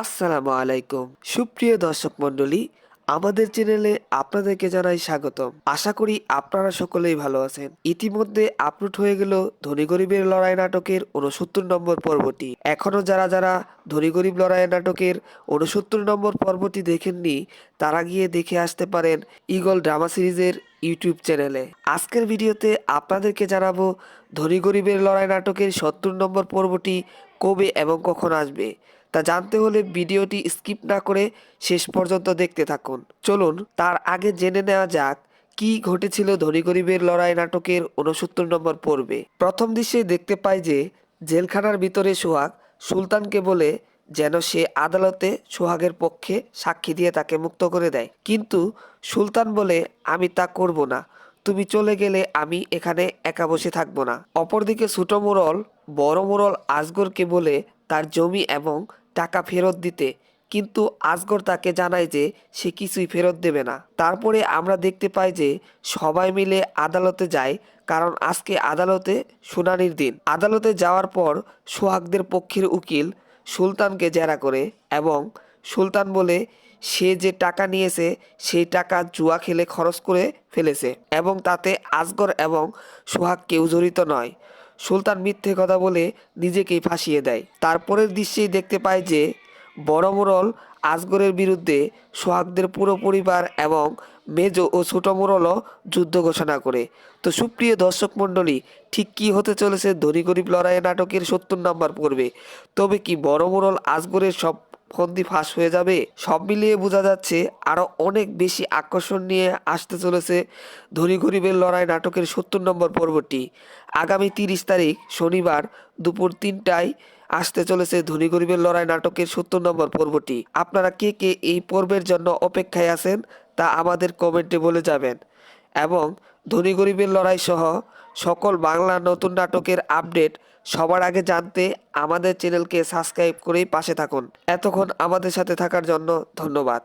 আসসালামু আলাইকুম। সুপ্রিয় দর্শক মণ্ডলী, আমাদের চ্যানেলে আপনাদেরকে জানাই স্বাগতম। আশা করি আপনারা সকলেই ভালো আছেন। ইতিমধ্যে আপলোড হয়ে গেল ধনী গরিবের লড়াই নাটকের উনসত্তর নম্বর পর্বটি। এখনও যারা যারা ধনী গরিব লড়াই নাটকের উনসত্তর নম্বর পর্বটি দেখেননি, তারা গিয়ে দেখে আসতে পারেন ইগল ড্রামা সিরিজের ইউটিউব চ্যানেলে। আজকের ভিডিওতে আপনাদেরকে জানাব ধনী গরিবের লড়াই নাটকের সত্তর নম্বর পর্বটি কবে এবং কখন আসবে। তা জানতে হলে ভিডিওটি স্কিপ না করে শেষ পর্যন্ত দেখতে থাকুন। চলুন, তার আগে জেনে নেওয়া যাক, কি ঘটেছিল ধনী গরিবের লড়াই নাটকের উনসত্তর নম্বর পর্বে। প্রথম দৃশ্যে দেখতে পাই যে, জেলখানার ভিতরে সোহাগ সুলতানকে বলে যেন সে আদালতে সোহাগের পক্ষে সাক্ষী দিয়ে তাকে মুক্ত করে দেয়। কিন্তু সুলতান বলে, আমি তা করব না। তুমি চলে গেলে আমি এখানে একা বসে থাকব না। অপরদিকে ছোট মোড়ল বড় মোড়ল আজগরকে বলে, তার জমি এবং টাকা ফেরত দিতে। কিন্তু আজগর তাকে জানায় যে সে কিছুই ফেরত দেবে না। তারপরে আমরা দেখতে পাই যে সবাই মিলে আদালতে যায়, কারণ আজকে আদালতে শুনানির দিন। আদালতে যাওয়ার পর সোহাগদের পক্ষের উকিল সুলতানকে জেরা করে এবং সুলতান বলে, সে যে টাকা নিয়েছে, সেই টাকা জুয়া খেলে খরচ করে ফেলেছে এবং তাতে আজগর এবং সোহাগ কেউ জড়িত নয়। সুলতান মিথ্যে কথা বলে নিজেকেই ফাঁসিয়ে দেয়। তারপরের দৃশ্যেই দেখতে পায় যে বড় মোড়ল আজগরের বিরুদ্ধে সোহাগদের পুরো পরিবার এবং মেজ ও ছোট মোড়লও যুদ্ধ ঘোষণা করে। তো সুপ্রিয় দর্শক মণ্ডলী, ঠিক কী হতে চলেছে ধনী গরিব লড়াই নাটকের সত্তর নম্বর পড়বে তবে কি বড় মোড়ল আজগরের সব ফন্দি ফাঁস হয়ে যাবে। সব মিলিয়ে বোঝা যাচ্ছে আরও অনেক বেশি আকর্ষণ নিয়ে আসতে চলেছে ধনী গরিবের লড়াই নাটকের সত্তর নম্বর পর্বটি। আগামী তিরিশ তারিখ শনিবার দুপুর তিনটায় আসতে চলেছে ধনী গরিবের লড়াই নাটকের সত্তর নম্বর পর্বটি। আপনারা কে কে এই পর্বের জন্য অপেক্ষায় আছেন তা আমাদের কমেন্টে বলে যাবেন। এবং ধনী গরিবের লড়াই সহ সকল বাংলা নতুন নাটকের আপডেট সবার আগে জানতে আমাদের চ্যানেলকে সাবস্ক্রাইব করেই পাশে থাকুন। এতক্ষণ আমাদের সাথে থাকার জন্য ধন্যবাদ।